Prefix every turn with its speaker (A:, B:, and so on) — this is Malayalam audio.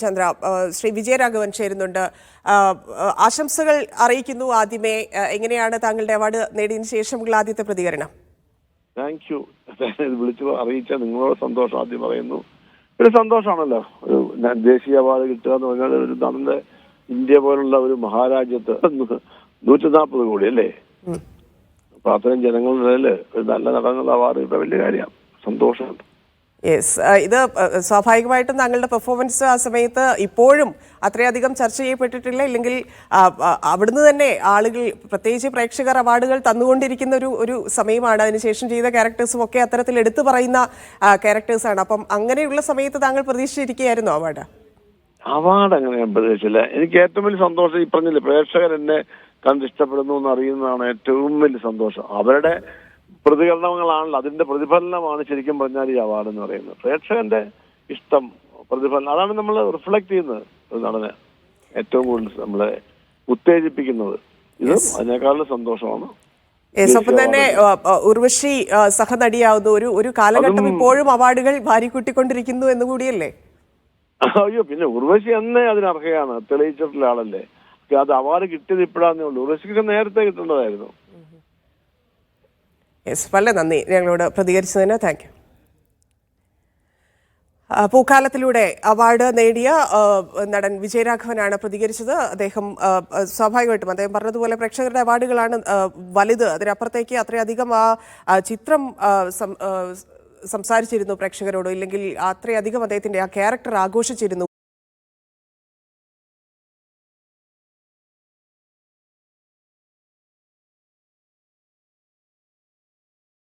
A: ചന്ദ്ര ശ്രീ വിജയരാഘവൻ ചേരുന്നുണ്ട്. ആശംസകൾ അറിയിക്കുന്നു ആദ്യമേ. എങ്ങനെയാണ് താങ്കളുടെ അവാർഡ് നേടിയതിനു ശേഷമുള്ള ആദ്യത്തെ പ്രതികരണം?
B: താങ്ക് യു വിളിച്ചു അറിയിച്ച നിങ്ങളോട് സന്തോഷം ആദ്യം പറയുന്നു. ഒരു സന്തോഷമാണല്ലോ. ഒരു ദേശീയ അവാർഡ് കിട്ടുക എന്ന് പറഞ്ഞാൽ ഒരു നമ്മുടെ ഇന്ത്യ പോലുള്ള ഒരു മഹാരാജ്യത്ത് നൂറ്റി നാൽപ്പത് കോടി അല്ലേ. അപ്പൊ അത്രയും ജനങ്ങളുടെ ഒരു നല്ല നടനുള്ള അവാർഡ് കിട്ടുക വലിയ കാര്യമാണ്. സന്തോഷമുണ്ട്.
A: യെസ് ഇത് സ്വാഭാവികമായിട്ടും താങ്കളുടെ പെർഫോമൻസ് ആ സമയത്ത് ഇപ്പോഴും അത്രയധികം ചർച്ച ചെയ്യപ്പെട്ടിട്ടില്ല. ഇല്ലെങ്കിൽ അവിടുന്ന് തന്നെ ആളുകൾ പ്രത്യേകിച്ച് പ്രേക്ഷകർ അവാർഡുകൾ തന്നുകൊണ്ടിരിക്കുന്ന ഒരു ഒരു സമയമാണ്. അതിനുശേഷം ചെയ്ത ക്യാരക്ടേഴ്സും ഒക്കെ അത്തരത്തിൽ എടുത്തു പറയുന്ന ക്യാരക്ടേഴ്സാണ് അപ്പം അങ്ങനെയുള്ള സമയത്ത് താങ്കൾ പ്രതീക്ഷിച്ചിരിക്കുകയായിരുന്നു അവാർഡ്?
B: അവാർഡ് അങ്ങനെ ഞാൻ പ്രതീക്ഷിച്ചില്ല. എനിക്ക് ഏറ്റവും വലിയ സന്തോഷം ഈ പറഞ്ഞില്ലേ പ്രേക്ഷകർ എന്നെ കണ്ട് ഇഷ്ടപ്പെടുന്നു എന്ന് അറിയുന്നതാണ് ഏറ്റവും വലിയ സന്തോഷം. അവരുടെ പ്രതികരണങ്ങളാണല്ലോ അതിന്റെ പ്രതിഫലനമാണ് ശരിക്കും പറഞ്ഞാൽ ഈ അവാർഡ് എന്ന് പറയുന്നത്. പ്രേക്ഷകന്റെ ഇഷ്ടം പ്രതിഫലനം. അതാണ് നമ്മൾ റിഫ്ലക്ട് ചെയ്യുന്നത് ഒരു നടനെ. ഏറ്റവും കൂടുതൽ നമ്മളെ ഉത്തേജിപ്പിക്കുന്നത്. ഇത് അതിനേക്കാളും സന്തോഷമാണ്.
A: ഒപ്പം തന്നെ ഉർവശി സഹനടിയാവുന്ന ഒരു ഒരു കാലഘട്ടം ഇപ്പോഴും അവാർഡുകൾ വാരിക്കൂട്ടിക്കൊണ്ടിരിക്കുന്നു എന്ന് കൂടിയല്ലേ?
B: അയ്യോ പിന്നെ ഉർവശി എന്നേ അതിനർഹയാണ്. തെളിയിച്ചിട്ടുള്ള ആളല്ലേ. അത് അവാർഡ് കിട്ടിയത് ഇപ്പോഴാന്നേ ഉള്ളൂ. ഉർവശിക്ക് നേരത്തെ കിട്ടേണ്ടതായിരുന്നു.
A: യെസ് വളരെ നന്ദി. ഞങ്ങളോട് പ്രതികരിച്ചതിന് താങ്ക് യു പൂക്കാലത്തിലൂടെ അവാർഡ് നേടിയ നടൻ വിജയരാഘവനാണ് പ്രതികരിച്ചത്. അദ്ദേഹം സ്വാഭാവികമായിട്ടും അദ്ദേഹം പറഞ്ഞതുപോലെ പ്രേക്ഷകരുടെ അവാർഡുകളാണ് വലുത്. അതിനപ്പുറത്തേക്ക് അത്രയധികം ആ ചിത്രം സംസാരിച്ചിരുന്നു പ്രേക്ഷകരോട്. ഇല്ലെങ്കിൽ അത്രയധികം അദ്ദേഹത്തിന്റെ ആ ക്യാരക്ടർ ആഘോഷിച്ചിരുന്നു.